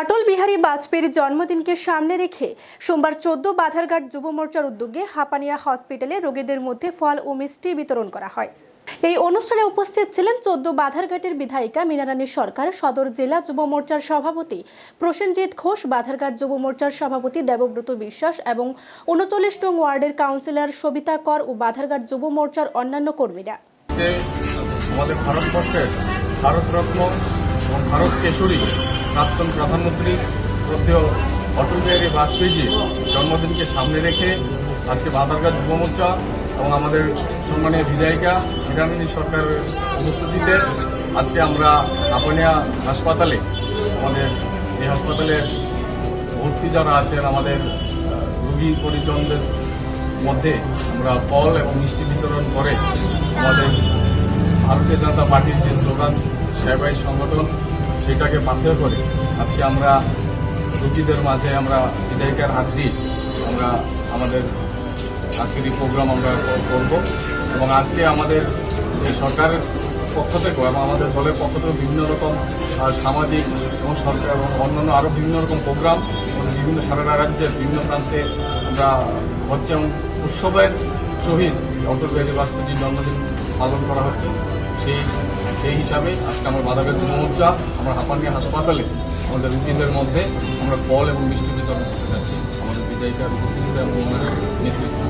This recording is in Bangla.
অটল বিহারী বাজপেয়ীর জন্মদিনকে সামনে রেখে সোমবার চোদ্দ বাধারঘাট যুব মোর্চার উদ্যোগে হাপানিয়া হসপিটালে রোগীদের মধ্যে ফল ও মিষ্টি বিতরণ করা হয়। এই অনুষ্ঠানে উপস্থিত ছিলেন চোদ্দ বাধারঘাটের বিধায়িকা মীনারানী সরকার, সদর জেলা যুব মোর্চার সভাপতি প্রসেনজিৎ ঘোষ, বাধারঘাট যুব মোর্চার সভাপতি দেবব্রত বিশ্বাস এবং উনচল্লিশ নং ওয়ার্ডের কাউন্সিলর সবিতা কর ও বাধারঘাট যুব মোর্চার অন্যান্য কর্মীরা। আমাদের ভারতবর্ষের ভারতরত্ন এবং ভারত কেশরী প্রাক্তন প্রধানমন্ত্রী শ্রদ্ধেয় অটল বিহারী বাজপেয়ীজির জন্মদিনকে সামনে রেখে আজকে বাধারঘাট যুব মোর্চা এবং আমাদের সম্মানীয় বিধায়িকা হিরানন্দী সরকারের উপস্থিতিতে আজকে আমরা আপনিয়া হাসপাতালে, আমাদের এই হাসপাতালের ভর্তি যারা আছেন, আমাদের রোগী পরিজনদের মধ্যে আমরা ফল এবং মিষ্টি বিতরণ করে আমাদের ভারতীয় জনতা পার্টির যে স্লোগান সেবাই সংগঠন সেটাকে পাথেয় করে আজকে আমরা রুগীদের মাঝে আমরা বিধায়িকার হাত দিয়ে আমরা আমাদের আজকের এই প্রোগ্রাম আমরা করব এবং আজকে আমাদের সরকারের পক্ষ থেকে এবং আমাদের দলের পক্ষ থেকে বিভিন্ন রকম সামাজিক এবং সরকার এবং অন্যান্য আরও বিভিন্ন রকম প্রোগ্রাম বিভিন্ন সারা রাজ্যের বিভিন্ন প্রান্তে আমরা হচ্ছে উৎসবের সহিত অটল বিহারী বাজপেয়ীর জন্মদিন পালন করা হচ্ছে। সেই সেই হিসাবে আজকে আমার বাধা বেতন মোর্চা, আমরা হাঁপানিয়া হাসপাতালে আমাদের রুগীদের মধ্যে আমরা ফল এবং মিষ্টি বিতরণ করতে যাচ্ছি। আমাদের বিদায়িকা উপস্থিতিতে এবং নেতৃত্ব